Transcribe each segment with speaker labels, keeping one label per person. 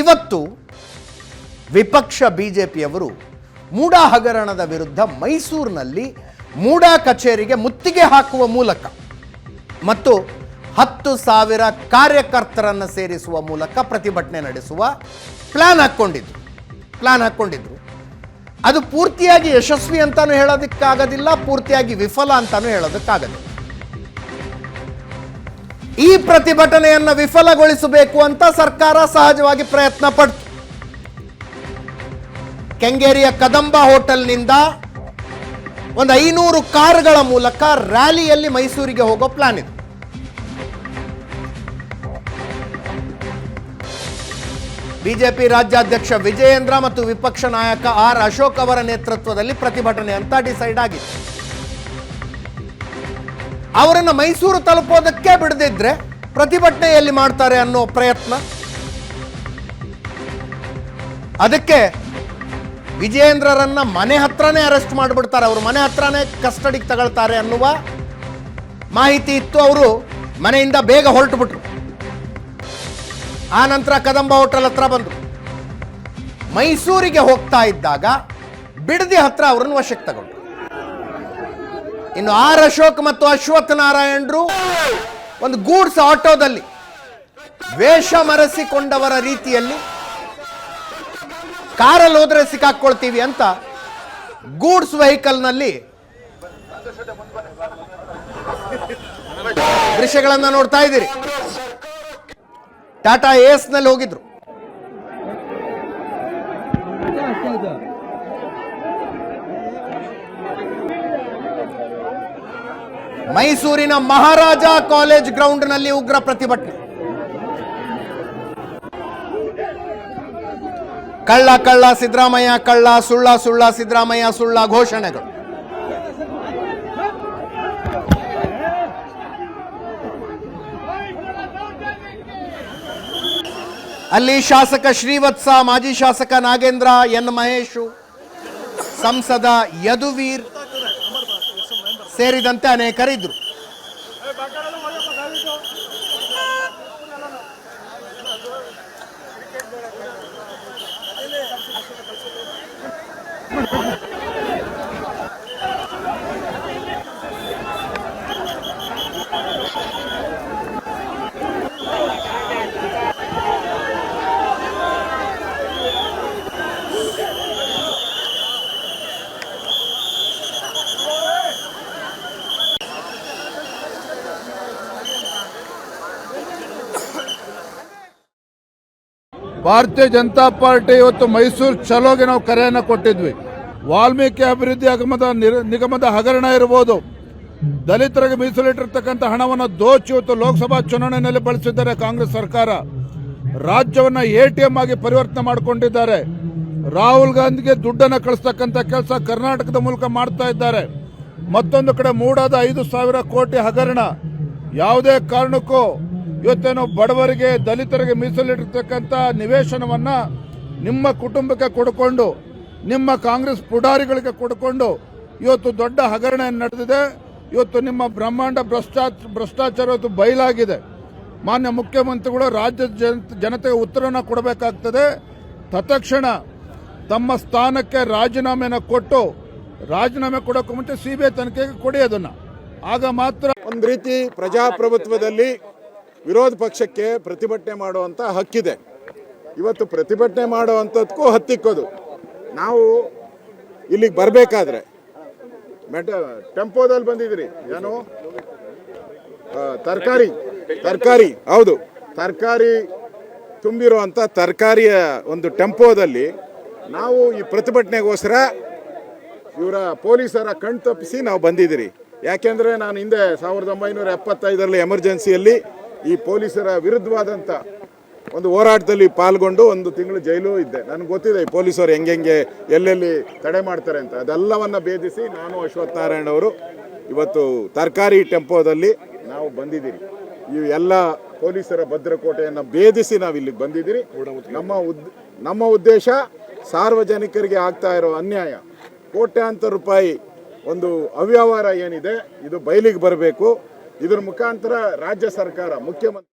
Speaker 1: ಇವತ್ತು ವಿಪಕ್ಷ ಬಿಜೆಪಿಯವರು ಮೂಡಾ ಹಗರಣದ ವಿರುದ್ಧ ಮೈಸೂರಿನಲ್ಲಿ ಮೂಡಾ ಕಚೇರಿಗೆ ಮುತ್ತಿಗೆ ಹಾಕುವ ಮೂಲಕ ಮತ್ತು ಹತ್ತು ಸಾವಿರ ಕಾರ್ಯಕರ್ತರನ್ನು ಸೇರಿಸುವ ಮೂಲಕ ಪ್ರತಿಭಟನೆ ನಡೆಸುವ ಪ್ಲಾನ್ ಹಾಕ್ಕೊಂಡಿದ್ರು. ಪ್ಲಾನ್ ಹಾಕ್ಕೊಂಡಿದ್ರು. ಅದು ಪೂರ್ತಿಯಾಗಿ ಯಶಸ್ವಿ ಅಂತಾನು ಹೇಳೋದಕ್ಕಾಗೋದಿಲ್ಲ, ಪೂರ್ತಿಯಾಗಿ ವಿಫಲ ಅಂತಲೂ ಹೇಳೋದಕ್ಕಾಗೋದಿಲ್ಲ. ಈ ಪ್ರತಿಭಟನೆಯನ್ನು ವಿಫಲಗೊಳಿಸಬೇಕು ಅಂತ ಸರ್ಕಾರ ಸಹಜವಾಗಿ ಪ್ರಯತ್ನ ಪಡ್ತು ಕೆಂಗೇರಿಯ ಕದಂಬ ಹೋಟೆಲ್ನಿಂದ ಒಂದು ಐನೂರು ಕಾರುಗಳ ಮೂಲಕ ರ್ಯಾಲಿಯಲ್ಲಿ ಮೈಸೂರಿಗೆ ಹೋಗೋ ಪ್ಲಾನ್ ಇದೆ. ಬಿಜೆಪಿ ರಾಜ್ಯಾಧ್ಯಕ್ಷ ವಿಜಯೇಂದ್ರ ಮತ್ತು ವಿಪಕ್ಷ ನಾಯಕ ಆರ್ ಅಶೋಕ್ ಅವರ ನೇತೃತ್ವದಲ್ಲಿ ಪ್ರತಿಭಟನೆ ಅಂತ ಡಿಸೈಡ್ ಆಗಿದೆ ಅವರನ್ನು ಮೈಸೂರು ತಲುಪೋದಕ್ಕೆ ಬಿಡದಿದ್ರೆ ಪ್ರತಿಭಟನೆಯಲ್ಲಿ ಮಾಡ್ತಾರೆ ಅನ್ನೋ ಪ್ರಯತ್ನ. ಅದಕ್ಕೆ ವಿಜಯೇಂದ್ರರನ್ನ ಮನೆ ಹತ್ರನೇ ಅರೆಸ್ಟ್ ಮಾಡಿಬಿಡ್ತಾರೆ. ಅವರು ಮನೆ ಹತ್ರನೇ ಕಸ್ಟಡಿಗೆ ತಗೊಳ್ತಾರೆ ಅನ್ನುವ ಮಾಹಿತಿ ಇತ್ತು. ಅವರು ಮನೆಯಿಂದ ಬೇಗ ಹೊರಟು ಬಿಟ್ರು ಆ ನಂತರ ಕದಂಬ ಹೋಟೆಲ್ ಹತ್ರ ಬಂದರು. ಮೈಸೂರಿಗೆ ಹೋಗ್ತಾ ಇದ್ದಾಗ ಬಿಡದಿ ಹತ್ರ ಅವರನ್ನು ವಶಕ್ಕೆ ತಗೊಂಡ್ರು. ಇನ್ನು ಆರ್ ಅಶೋಕ್ ಮತ್ತು ಅಶ್ವಥ್ ನಾರಾಯಣರು ಒಂದು ಗೂಡ್ಸ್ ಆಟೋದಲ್ಲಿ ವೇಷ ಮರೆಸಿಕೊಂಡವರ ರೀತಿಯಲ್ಲಿ ಕಾರಲ್ಲಿ ಹೋದ್ರೆ ಸಿಕ್ಕಾಕ್ಕೊಳ್ತೀವಿ ಅಂತ ಗೂಡ್ಸ್ ವೆಹಿಕಲ್ನಲ್ಲಿ ದೃಶ್ಯಗಳನ್ನ ನೋಡ್ತಾ ಇದ್ದೀರಿ. ಟಾಟಾ ಏಸ್ನಲ್ಲಿ ಹೋಗಿದ್ರು. ಮೈಸೂರಿನ ಮಹಾರಾಜ ಕಾಲೇಜ್ ಗ್ರೌಂಡ್ನಲ್ಲಿ ಉಗ್ರ ಪ್ರತಿಭಟನೆ. ಕಳ್ಳ ಕಳ್ಳ ಸಿದ್ದರಾಮಯ್ಯ, ಕಳ್ಳ ಸುಳ್ಳ ಸುಳ್ಳ ಸಿದ್ದರಾಮಯ್ಯ, ಸುಳ್ಳ ಘೋಷಣೆಗಳು. ಅಲ್ಲಿ ಶಾಸಕ ಶ್ರೀವತ್ಸ, ಮಾಜಿ ಶಾಸಕ ನಾಗೇಂದ್ರ, ಎನ್ ಮಹೇಶು, ಸಂಸದ ಯದುವೀರ್ ಸೇರಿದಂತೆ ಅನೇಕರಿದ್ರು
Speaker 2: ಭಾರತೀಯ ಜನತಾ ಪಾರ್ಟಿ ಇವತ್ತು ಮೈಸೂರು ಚಲೋಗೆ ನಾವು ಕರೆಯನ್ನು ಕೊಟ್ಟಿದ್ವಿ. ವಾಲ್ಮೀಕಿ ಅಭಿವೃದ್ಧಿ ನಿಗಮದ ನಿರ- ನಿಗಮದ ಹಗರಣ ಇರಬಹುದು ದಲಿತರಿಗೆ ಮೀಸಲಿಟ್ಟಿರ್ತಕ್ಕಂಥ ಹಣವನ್ನು ದೋಚಿ ಇವತ್ತು ಲೋಕಸಭಾ ಚುನಾವಣೆಯಲ್ಲಿ ಬಳಸಿದ್ದಾರೆ ಕಾಂಗ್ರೆಸ್ ಸರ್ಕಾರ. ರಾಜ್ಯವನ್ನ ಎಟಿಎಂ ಆಗಿ ಪರಿವರ್ತನೆ ಮಾಡಿಕೊಂಡಿದ್ದಾರೆ. ರಾಹುಲ್ ಗಾಂಧಿಗೆ ದುಡ್ಡನ್ನು ಕಳಿಸ್ತಕ್ಕಂಥ ಕೆಲಸ ಕರ್ನಾಟಕದ ಮೂಲಕ ಮಾಡ್ತಾ ಇದ್ದಾರೆ. ಮತ್ತೊಂದು ಕಡೆ ಮೂಡಾದ ಐದು ಸಾವಿರ ಕೋಟಿ ಹಗರಣ. ಯಾವುದೇ ಕಾರಣಕ್ಕೂ ಇವತ್ತೇನು ಬಡವರಿಗೆ, ದಲಿತರಿಗೆ ಮೀಸಲಿಟ್ಟಿರ್ತಕ್ಕಂಥ ನಿವೇಶನವನ್ನ ನಿಮ್ಮ ಕುಟುಂಬಕ್ಕೆ ಕೊಡಿಕೊಂಡು, ನಿಮ್ಮ ಕಾಂಗ್ರೆಸ್ ಪುಡಾರಿಗಳಿಗೆ ಕೊಡಿಕೊಂಡು ಇವತ್ತು ದೊಡ್ಡ ಹಗರಣ ನಡೆದಿದೆ. ಇವತ್ತು ನಿಮ್ಮ ಬ್ರಹ್ಮಾಂಡ ಭ್ರಷ್ಟಾಚಾರ ಭ್ರಷ್ಟಾಚಾರ ಇವತ್ತು ಬಯಲಾಗಿದೆ. ಮಾನ್ಯ ಮುಖ್ಯಮಂತ್ರಿಗಳು ರಾಜ್ಯದ ಜನ- ಜನತೆಗೆ ಉತ್ತರವನ್ನು ಕೊಡಬೇಕಾಗ್ತದೆ. ತತ್ಕ್ಷಣ ತಮ್ಮ ಸ್ಥಾನಕ್ಕೆ ರಾಜೀನಾಮೆನ ಕೊಟ್ಟು, ರಾಜೀನಾಮೆ ಕೊಡೋಕೆ ಮುಂಚೆ ಸಿಬಿಐ ತನಿಖೆಗೆ ಕೊಡಿ ಅದನ್ನು. ಆಗ ಮಾತ್ರ
Speaker 3: ಒಂದು ರೀತಿ ಪ್ರಜಾಪ್ರಭುತ್ವದಲ್ಲಿ ವಿರೋಧ ಪಕ್ಷಕ್ಕೆ ಪ್ರತಿಭಟನೆ ಮಾಡುವಂಥ ಹಕ್ಕಿದೆ. ಇವತ್ತು ಪ್ರತಿಭಟನೆ ಮಾಡುವಂಥದ್ದಕ್ಕೂ ಹತ್ತಿಕ್ಕೋದು. ನಾವು ಇಲ್ಲಿಗೆ ಬರಬೇಕಾದ್ರೆ. ಮೆಟ ಟೆಂಪೋದಲ್ಲಿ ಬಂದಿದ್ದೀರಿ. ಏನು? ತರಕಾರಿ ತರಕಾರಿ, ಹೌದು. ತರಕಾರಿ ತುಂಬಿರುವಂಥ ತರಕಾರಿಯ ಒಂದು ಟೆಂಪೋದಲ್ಲಿ ನಾವು ಈ ಪ್ರತಿಭಟನೆಗೋಸ್ಕರ ಇವರ ಪೊಲೀಸರ ಕಣ್ ತಪ್ಪಿಸಿ ನಾವು ಬಂದಿದ್ದೀರಿ. ಯಾಕೆಂದರೆ ನಾನು ಹಿಂದೆ ಸಾವಿರದ ಒಂಬೈನೂರ ಎಪ್ಪತ್ತೈದರಲ್ಲಿ ಎಮರ್ಜೆನ್ಸಿಯಲ್ಲಿ ಈ ಪೊಲೀಸರ ವಿರುದ್ಧವಾದಂಥ ಒಂದು ಹೋರಾಟದಲ್ಲಿ ಪಾಲ್ಗೊಂಡು ಒಂದು ತಿಂಗಳು ಜೈಲು ಇದ್ದೆ. ನನಗೆ ಗೊತ್ತಿದೆ ಈ ಪೊಲೀಸರು ಹೆಂಗೆಂಗೆ ಎಲ್ಲೆಲ್ಲಿ ತಡೆ ಮಾಡ್ತಾರೆ ಅಂತ. ಅದೆಲ್ಲವನ್ನು ಭೇದಿಸಿ ನಾನು ಅಶ್ವಥ್ ನಾರಾಯಣ ಅವರು ಇವತ್ತು ತರಕಾರಿ ಟೆಂಪೋದಲ್ಲಿ ನಾವು ಬಂದಿದ್ದೀರಿ. ಈ ಎಲ್ಲ ಪೊಲೀಸರ ಭದ್ರಕೋಟೆಯನ್ನು ಭೇದಿಸಿ ನಾವು ಇಲ್ಲಿಗೆ ಬಂದಿದ್ದೀರಿ. ನಮ್ಮ ಉದ್, ನಮ್ಮ ಉದ್ದೇಶ ಸಾರ್ವಜನಿಕರಿಗೆ ಆಗ್ತಾ ಇರೋ ಅನ್ಯಾಯ. ಕೋಟ್ಯಾಂತರ ರೂಪಾಯಿ ಒಂದು ಅವ್ಯವಹಾರ ಏನಿದೆ, ಇದು ಬಯಲಿಗೆ ಬರಬೇಕು. ಇದರ ಮುಖಾಂತರ ರಾಜ್ಯ ಸರ್ಕಾರ ಮುಖ್ಯಮಂತ್ರಿ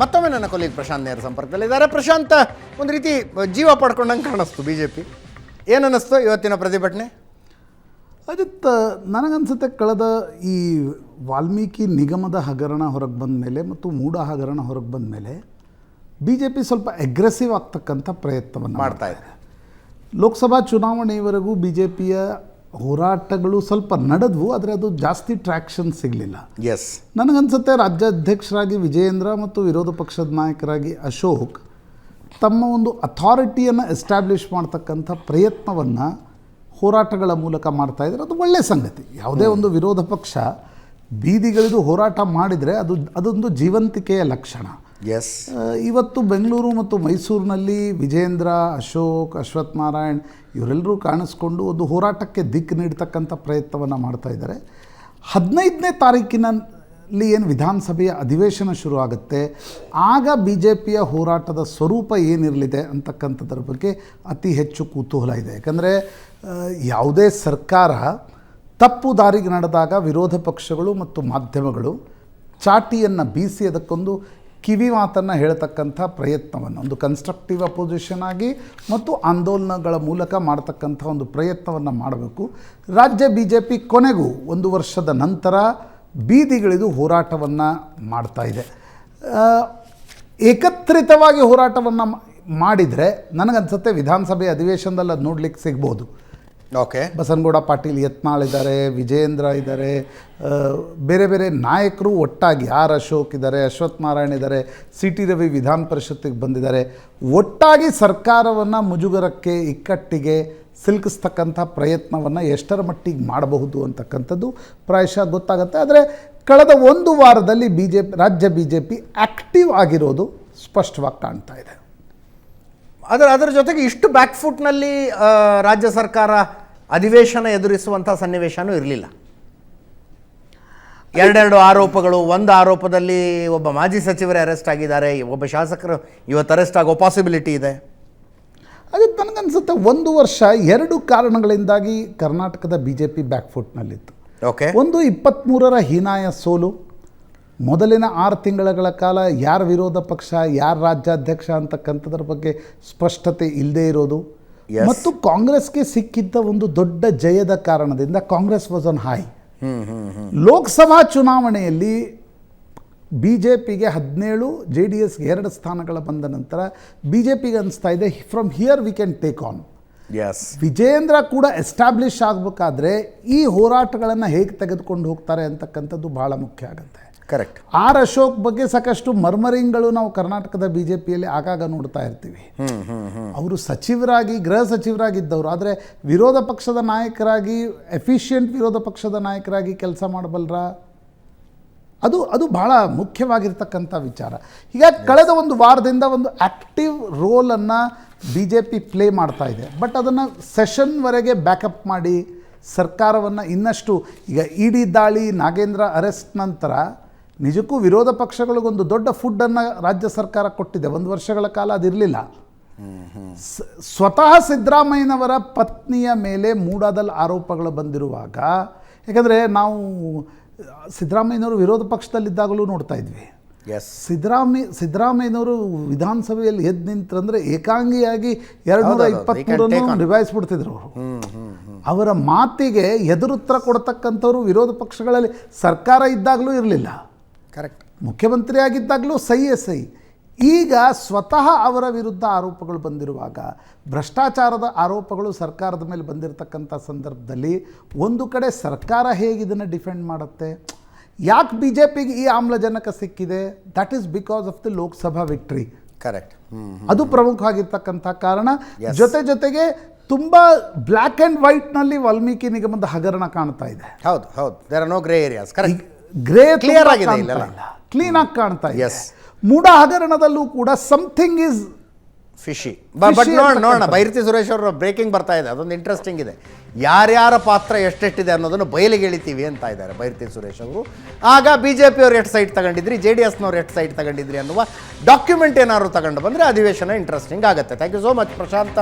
Speaker 1: ಮತ್ತೊಮ್ಮೆ ನನ್ನ ಕೊಲೀಗ್ ಪ್ರಶಾಂತ್ ನೇರ ಸಂಪರ್ಕದಲ್ಲಿದ್ದಾರೆ. ಪ್ರಶಾಂತ್ ಒಂದು ರೀತಿ ಜೀವ ಪಡ್ಕೊಂಡಂಗೆ ಕಾಣಿಸ್ತು ಬಿ ಜೆ ಪಿ ಏನನ್ನಿಸ್ತು ಇವತ್ತಿನ ಪ್ರತಿಭಟನೆ?
Speaker 4: ಅಜಿತ್ ನನಗನ್ಸುತ್ತೆ ಕಳೆದ ಈ ವಾಲ್ಮೀಕಿ ನಿಗಮದ ಹಗರಣ ಹೊರಗೆ ಬಂದ ಮೇಲೆ ಮತ್ತು ಮೂಡ ಹಗರಣ ಹೊರಗೆ ಬಂದ ಮೇಲೆ ಬಿ ಜೆ ಪಿ ಸ್ವಲ್ಪ ಅಗ್ರೆಸಿವ್ ಆಗ್ತಕ್ಕಂಥ ಪ್ರಯತ್ನವನ್ನು
Speaker 1: ಮಾಡ್ತಾ ಇದೆ.
Speaker 4: ಲೋಕಸಭಾ ಚುನಾವಣೆಯವರೆಗೂ ಬಿ ಜೆ ಪಿಯ ಹೋರಾಟಗಳು ಸ್ವಲ್ಪ ನಡೆದ್ವು ಆದರೆ ಅದು ಜಾಸ್ತಿ ಟ್ರ್ಯಾಕ್ಷನ್ ಸಿಗಲಿಲ್ಲ.
Speaker 1: ಎಸ್
Speaker 4: ನನಗನ್ಸುತ್ತೆ ರಾಜ್ಯಾಧ್ಯಕ್ಷರಾಗಿ ವಿಜಯೇಂದ್ರ ಮತ್ತು ವಿರೋಧ ಪಕ್ಷದ ನಾಯಕರಾಗಿ ಅಶೋಕ್ ತಮ್ಮ ಒಂದು ಅಥಾರಿಟಿಯನ್ನು ಎಸ್ಟಾಬ್ಲಿಷ್ ಮಾಡ್ತಕ್ಕಂಥ ಪ್ರಯತ್ನವನ್ನು ಹೋರಾಟಗಳ ಮೂಲಕ ಮಾಡ್ತಾ ಇದ್ದಾರೆ. ಅದು ಒಳ್ಳೆಯ ಸಂಗತಿ. ಯಾವುದೇ ಒಂದು ವಿರೋಧ ಪಕ್ಷ ಬೀದಿಗಳಿದು ಹೋರಾಟ ಮಾಡಿದರೆ ಅದು ಅದೊಂದು ಜೀವಂತಿಕೆಯ ಲಕ್ಷಣ.
Speaker 1: ಎಸ್
Speaker 4: ಇವತ್ತು ಬೆಂಗಳೂರು ಮತ್ತು ಮೈಸೂರಿನಲ್ಲಿ ವಿಜೇಂದ್ರ, ಅಶೋಕ್ ಅಶ್ವಥ್ ನಾರಾಯಣ್ ಇವರೆಲ್ಲರೂ ಕಾಣಿಸ್ಕೊಂಡು ಒಂದು ಹೋರಾಟಕ್ಕೆ ದಿಕ್ಕು ನೀಡ್ತಕ್ಕಂಥ ಪ್ರಯತ್ನವನ್ನು ಮಾಡ್ತಾ ಇದ್ದಾರೆ. ಹದಿನೈದನೇ ತಾರೀಕಿನಲ್ಲಿ ಏನು ವಿಧಾನಸಭೆಯ ಅಧಿವೇಶನ ಶುರು ಆಗುತ್ತೆ ಆಗ ಬಿ ಜೆ ಪಿಯ ಹೋರಾಟದ ಸ್ವರೂಪ ಏನಿರಲಿದೆ ಅಂತಕ್ಕಂಥದ್ರ ಬಗ್ಗೆ ಅತಿ ಹೆಚ್ಚು ಕುತೂಹಲ ಇದೆ. ಯಾಕಂದರೆ ಯಾವುದೇ ಸರ್ಕಾರ ತಪ್ಪು ದಾರಿಗೆ ನಡೆದಾಗ ವಿರೋಧ ಪಕ್ಷಗಳು ಮತ್ತು ಮಾಧ್ಯಮಗಳು ಚಾಟಿಯನ್ನು ಬೀಸಿ ಅದಕ್ಕೊಂದು ಕಿವಿ ಮಾತನ್ನು ಹೇಳ್ತಕ್ಕಂಥ ಪ್ರಯತ್ನವನ್ನು, ಒಂದು ಕನ್ಸ್ಟ್ರಕ್ಟಿವ್ ಅಪೋಸಿಷನ್ ಆಗಿ ಮತ್ತು ಆಂದೋಲನಗಳ ಮೂಲಕ ಮಾಡ್ತಕ್ಕಂಥ ಒಂದು ಪ್ರಯತ್ನವನ್ನು ಮಾಡಬೇಕು. ರಾಜ್ಯ ಬಿ ಜೆ ಪಿ ಕೊನೆಗೂ ಒಂದು ವರ್ಷದ ನಂತರ ಬೀದಿಗಳಿದು ಹೋರಾಟವನ್ನು ಮಾಡ್ತಾ ಇದೆ. ಏಕತ್ರಿತವಾಗಿ ಹೋರಾಟವನ್ನು ಮಾಡಿದರೆ ನನಗನ್ಸುತ್ತೆ ವಿಧಾನಸಭೆ ಅಧಿವೇಶನದಲ್ಲಿ ಅದು ನೋಡ್ಲಿಕ್ಕೆ ಸಿಗ್ಬೋದು.
Speaker 1: ಓಕೆ
Speaker 4: ಬಸನಗೌಡ ಪಾಟೀಲ್ ಯತ್ನಾಳ್ ಇದ್ದಾರೆ ವಿಜೇಂದ್ರ ಇದ್ದಾರೆ ಬೇರೆ ಬೇರೆ ನಾಯಕರು ಒಟ್ಟಾಗಿ ಆರ್ ಅಶೋಕ್ ಇದ್ದಾರೆ ಅಶ್ವಥ್ ನಾರಾಯಣ್ ಇದ್ದಾರೆ ಸಿ ಟಿ ರವಿ ವಿಧಾನ ಪರಿಷತ್ತಿಗೆ ಬಂದಿದ್ದಾರೆ. ಒಟ್ಟಾಗಿ ಸರ್ಕಾರವನ್ನು ಮುಜುಗರಕ್ಕೆ, ಇಕ್ಕಟ್ಟಿಗೆ ಸಿಲುಕಿಸ್ತಕ್ಕಂಥ ಪ್ರಯತ್ನವನ್ನು ಎಷ್ಟರ ಮಟ್ಟಿಗೆ ಮಾಡಬಹುದು ಅಂತಕ್ಕಂಥದ್ದು ಪ್ರಾಯಶಃ ಗೊತ್ತಾಗುತ್ತೆ. ಆದರೆ ಕಳೆದ ಒಂದು ವಾರದಲ್ಲಿ ಬಿ ಜೆ ಪಿ ರಾಜ್ಯ ಬಿ ಜೆ ಪಿ ಆ್ಯಕ್ಟಿವ್ ಆಗಿರೋದು ಸ್ಪಷ್ಟವಾಗಿ ಕಾಣ್ತಾ ಇದೆ.
Speaker 1: ಅದರ ಅದರ ಜೊತೆಗೆ ಇಷ್ಟು ಬ್ಯಾಕ್ ಫುಟ್ನಲ್ಲಿ ರಾಜ್ಯ ಸರ್ಕಾರ ಅಧಿವೇಶನ ಎದುರಿಸುವಂಥ ಸನ್ನಿವೇಶನೂ ಇರಲಿಲ್ಲ. ಎರಡೆರಡು ಆರೋಪಗಳು ಒಂದು ಆರೋಪದಲ್ಲಿ ಒಬ್ಬ ಮಾಜಿ ಸಚಿವರೇ ಅರೆಸ್ಟ್ ಆಗಿದ್ದಾರೆ ಒಬ್ಬ ಶಾಸಕರು ಇವತ್ತು ಅರೆಸ್ಟ್ ಆಗೋ ಪಾಸಿಬಿಲಿಟಿ ಇದೆ.
Speaker 4: ಅದು ನನಗನ್ಸುತ್ತೆ ಒಂದು ವರ್ಷ ಎರಡು ಕಾರಣಗಳಿಂದಾಗಿ ಕರ್ನಾಟಕದ ಬಿ ಜೆ ಪಿ ಬ್ಯಾಕ್ಫುಟ್ನಲ್ಲಿತ್ತು
Speaker 1: ಓಕೆ
Speaker 4: ಒಂದು ಇಪ್ಪತ್ತ್ಮೂರರ ಹೀನಾಯ ಸೋಲು ಮೊದಲಿನ ಆರು ತಿಂಗಳ ಕಾಲ ಯಾರ ವಿರೋಧ ಪಕ್ಷ ಯಾರ ರಾಜ್ಯಾಧ್ಯಕ್ಷ ಅಂತಕ್ಕಂಥದ್ರ ಬಗ್ಗೆ ಸ್ಪಷ್ಟತೆ ಇಲ್ಲದೆ ಇರೋದು. ಮತ್ತು ಕಾಂಗ್ರೆಸ್ಗೆ ಸಿಕ್ಕಿದ್ದ ಒಂದು ದೊಡ್ಡ ಜಯದ ಕಾರಣದಿಂದ Congress was on high Lok Sabha ಚುನಾವಣೆಯಲ್ಲಿ ಬಿ ಜೆ ಪಿಗೆ ಹದಿನೇಳು ಜೆ ಡಿ ಎಸ್ಗೆ ಎರಡು ಸ್ಥಾನಗಳ ಬಂದ ನಂತರ ಬಿ ಜೆ ಪಿಗೆ ಅನಿಸ್ತಾ ಇದೆ from here we can take on
Speaker 1: S
Speaker 4: Vijayendra ಕೂಡ ಎಸ್ಟಾಬ್ಲಿಷ್ ಆಗಬೇಕಾದ್ರೆ ಈ ಹೋರಾಟಗಳನ್ನು ಹೇಗೆ ತೆಗೆದುಕೊಂಡು ಹೋಗ್ತಾರೆ ಅಂತಕ್ಕಂಥದ್ದು ಭಾಳ ಮುಖ್ಯ ಆಗುತ್ತೆ.
Speaker 1: ಕರೆಕ್ಟ್
Speaker 4: ಆರ್ ಅಶೋಕ್ ಬಗ್ಗೆ ಸಾಕಷ್ಟು ಮರ್ಮರಿಂಗ್ಗಳು ನಾವು ಕರ್ನಾಟಕದ ಬಿ ಜೆ ಪಿಯಲ್ಲಿ ಆಗಾಗ ನೋಡ್ತಾ ಇರ್ತೀವಿ. ಅವರು ಸಚಿವರಾಗಿ ಗೃಹ ಸಚಿವರಾಗಿದ್ದವರು. ಆದರೆ ವಿರೋಧ ಪಕ್ಷದ ನಾಯಕರಾಗಿ ಎಫಿಷಿಯೆಂಟ್ ವಿರೋಧ ಪಕ್ಷದ ನಾಯಕರಾಗಿ ಕೆಲಸ ಮಾಡಬಲ್ಲರ ಅದು ಅದು ಬಹಳ ಮುಖ್ಯವಾಗಿರ್ತಕ್ಕಂಥ ವಿಚಾರ. ಹೀಗಾಗಿ ಕಳೆದ ಒಂದು ವಾರದಿಂದ ಒಂದು ಆ್ಯಕ್ಟಿವ್ ರೋಲನ್ನು ಬಿ ಜೆ ಪಿ ಪ್ಲೇ ಮಾಡ್ತಾ ಇದೆ. ಬಟ್ ಅದನ್ನು ಸೆಷನ್ವರೆಗೆ ಬ್ಯಾಕಪ್ ಮಾಡಿ ಸರ್ಕಾರವನ್ನು ಇನ್ನಷ್ಟು ಈಗ ಇಡಿ ದಾಳಿ ನಾಗೇಂದ್ರ ಅರೆಸ್ಟ್ ನಂತರ ನಿಜಕ್ಕೂ ವಿರೋಧ ಪಕ್ಷಗಳಿಗೊಂದು ದೊಡ್ಡ ಫುಡ್ಡನ್ನು ರಾಜ್ಯ ಸರ್ಕಾರ ಕೊಟ್ಟಿದೆ. ಒಂದು ವರ್ಷಗಳ ಕಾಲ ಅದಿರಲಿಲ್ಲ. ಸ್ವತಃ ಸಿದ್ದರಾಮಯ್ಯನವರ ಪತ್ನಿಯ ಮೇಲೆ ಮೂಡಾದಲ್ಲಿ ಆರೋಪಗಳು ಬಂದಿರುವಾಗ ಯಾಕಂದರೆ ನಾವು ಸಿದ್ದರಾಮಯ್ಯನವರು ವಿರೋಧ ಪಕ್ಷದಲ್ಲಿದ್ದಾಗಲೂ ನೋಡ್ತಾ ಇದ್ವಿ.
Speaker 1: ಎಸ್
Speaker 4: ಸಿದ್ದರಾಮಯ್ಯ ಸಿದ್ದರಾಮಯ್ಯನವರು ವಿಧಾನಸಭೆಯಲ್ಲಿ ಎದ್ದು ನಿಂತರಂದ್ರೆ ಏಕಾಂಗಿಯಾಗಿ ಎರಡು ನೂರ ಇಪ್ಪತ್ತ್ಮೂರನ್ನು. ನಿಭಾಯಿಸ್ಬಿಡ್ತಿದ್ರು ಅವರು. ಅವರ ಮಾತಿಗೆ ಎದುರುತ್ತರ ಕೊಡ್ತಕ್ಕಂಥವ್ರು ವಿರೋಧ ಪಕ್ಷಗಳಲ್ಲಿ ಸರ್ಕಾರ ಇದ್ದಾಗಲೂ ಇರಲಿಲ್ಲ.
Speaker 1: ಕರೆಕ್ಟ್.
Speaker 4: ಮುಖ್ಯಮಂತ್ರಿ ಆಗಿದ್ದಾಗಲೂ ಸೈ ಸಹಿ. ಈಗ ಸ್ವತಃ ಅವರ ವಿರುದ್ಧ ಆರೋಪಗಳು ಬಂದಿರುವಾಗ ಭ್ರಷ್ಟಾಚಾರದ ಆರೋಪಗಳು ಸರ್ಕಾರದ ಮೇಲೆ ಬಂದಿರತಕ್ಕಂಥ ಸಂದರ್ಭದಲ್ಲಿ ಒಂದು ಕಡೆ ಸರ್ಕಾರ ಹೇಗೆ ಇದನ್ನು ಡಿಫೆಂಡ್ ಮಾಡುತ್ತೆ? ಯಾಕೆ ಬಿ ಜೆ ಪಿಗೆ ಈ ಆಮ್ಲಜನಕ ಸಿಕ್ಕಿದೆ? That is because of the Lok Sabha victory
Speaker 1: correct
Speaker 4: ಅದು ಪ್ರಮುಖವಾಗಿರ್ತಕ್ಕಂಥ ಕಾರಣ. ಜೊತೆ ಜೊತೆಗೆ ತುಂಬ ಬ್ಲ್ಯಾಕ್ ಆ್ಯಂಡ್ ವೈಟ್ನಲ್ಲಿ ವಾಲ್ಮೀಕಿ ನಿಗಮದ ಹಗರಣ ಕಾಣ್ತಾ ಇದೆ.
Speaker 1: ಹೌದು ಹೌದು. There are no grey areas correct
Speaker 4: grey
Speaker 1: clear ಆಗಿದೆ ಇಲ್ಲೆಲ್ಲ.
Speaker 4: ಕ್ಲೀನ್ ಆಗಿ ಕಾಣ್ತಾ ಇದೆ. ಮೂಡ ಹಗರಣದಲ್ಲೂ ಕೂಡ ಸಮಥಿಂಗ್ ಇಸ್
Speaker 1: ಫಿಶಿ ಬಟ್ ನೋಡೋಣ. ನೋಡೋಣ. ಬೈರತಿ ಸುರೇಶ್ ಅವರ ಬ್ರೇಕಿಂಗ್ ಬರ್ತಾ ಇದೆ. ಅದೊಂದು ಇಂಟ್ರೆಸ್ಟಿಂಗ್ ಇದೆ. ಯಾರ್ಯಾರ ಪಾತ್ರ ಎಷ್ಟೆಷ್ಟಿದೆ ಅನ್ನೋದನ್ನು ಬಯಲಿಗೆ ಎಳಿತೀವಿ ಅಂತ ಇದ್ದಾರೆ ಬೈರತಿ ಸುರೇಶ್ ಅವರು. ಆಗ ಬಿ ಜೆ ಪಿಯವ್ರು ಎಷ್ಟು ಸೈಟ್ ತಗೊಂಡಿದ್ರಿ? ಜೆ ಡಿ ಎಸ್ನವ್ರು ಎಷ್ಟು ಸೈಟ್ ತಗೊಂಡಿದ್ರಿ ಅನ್ನುವ ಡಾಕ್ಯುಮೆಂಟ್ ಏನಾದ್ರು ತಗೊಂಡು ಬಂದರೆ ಅಧಿವೇಶನ ಇಂಟ್ರೆಸ್ಟಿಂಗ್ ಆಗುತ್ತೆ. Thank you so much Prashanth.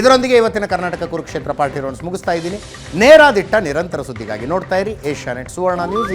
Speaker 1: ಇದರೊಂದಿಗೆ ಇವತ್ತಿನ ಕರ್ನಾಟಕ ಕುರುಕ್ಷೇತ್ರ ಪಾರ್ಟಿ ರೌಂಡ್ಸ್ ಮುಗಿಸ್ತಾ ಇದ್ದೀನಿ. ನೇರಾದಿಟ್ಟ ನಿರಂತರ ಸುದ್ದಿಗಾಗಿ ನೋಡ್ತಾ ಇರಿ. Asianet Suvarna news.